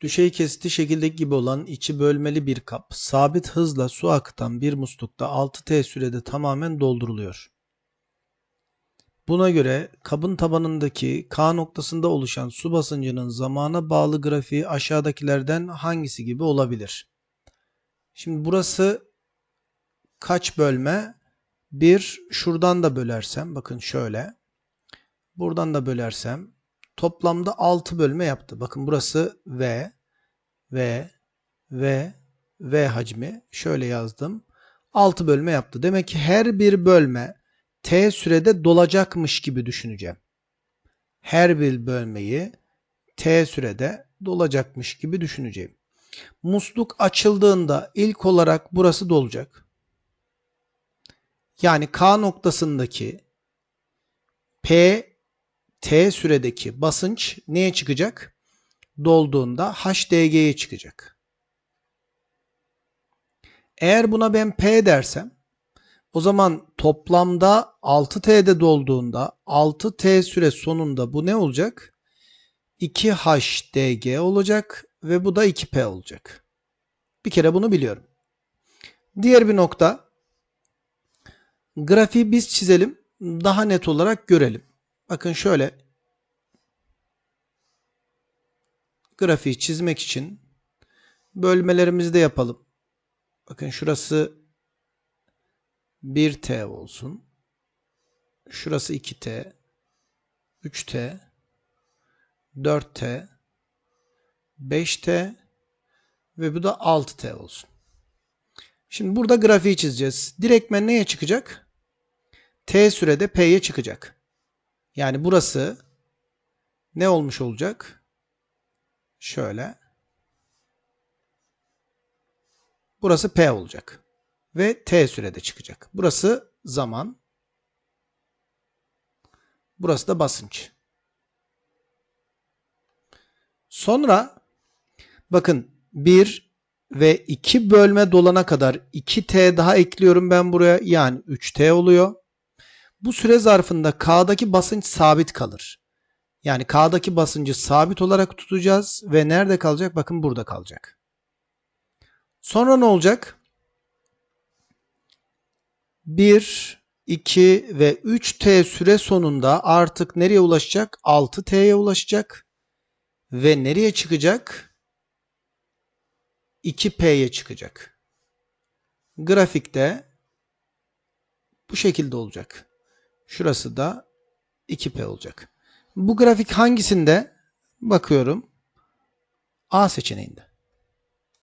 Düşey kesiti şekildeki gibi olan içi bölmeli bir kap, sabit hızla su akıtan bir muslukta 6T sürede tamamen dolduruluyor. Buna göre kabın tabanındaki K noktasında oluşan su basıncının zamana bağlı grafiği aşağıdakilerden hangisi gibi olabilir? Şimdi burası kaç bölme? Bir şuradan da bölersem bakın şöyle. Buradan da bölersem toplamda 6 bölme yaptı. Bakın burası V, V, V, V hacmi. Şöyle yazdım. 6 bölme yaptı. Demek ki her bir bölme T sürede dolacakmış gibi düşüneceğim. Her bir bölmeyi T sürede dolacakmış gibi düşüneceğim. Musluk açıldığında ilk olarak burası dolacak. Yani K noktasındaki P T süredeki basınç neye çıkacak? Dolduğunda HDG'ye çıkacak. Eğer buna ben P dersem o zaman toplamda 6T'de dolduğunda 6T süre sonunda bu ne olacak? 2HDG olacak ve bu da 2P olacak. Bir kere bunu biliyorum. Diğer bir nokta grafiği biz çizelim daha net olarak görelim. Bakın şöyle grafiği çizmek için bölmelerimizi de yapalım. Bakın şurası 1T olsun. Şurası 2T, 3T, 4T, 5T ve bu da 6T olsun. Şimdi burada grafiği çizeceğiz. Direktmen neye çıkacak? T sürede P'ye çıkacak. Yani burası ne olmuş olacak? Şöyle. Burası P olacak. Ve T sürede çıkacak. Burası zaman. Burası da basınç. Sonra bakın 1 ve 2 bölme dolana kadar 2T daha ekliyorum ben buraya. Yani 3T oluyor. Bu süre zarfında K'daki basınç sabit kalır. Yani K'daki basıncı sabit olarak tutacağız ve nerede kalacak? Bakın burada kalacak. Sonra ne olacak? 1, 2 ve 3T süre sonunda artık nereye ulaşacak? 6T'ye ulaşacak. Ve nereye çıkacak? 2P'ye çıkacak. Grafikte bu şekilde olacak. Şurası da 2P olacak. Bu grafik hangisinde? Bakıyorum. A seçeneğinde.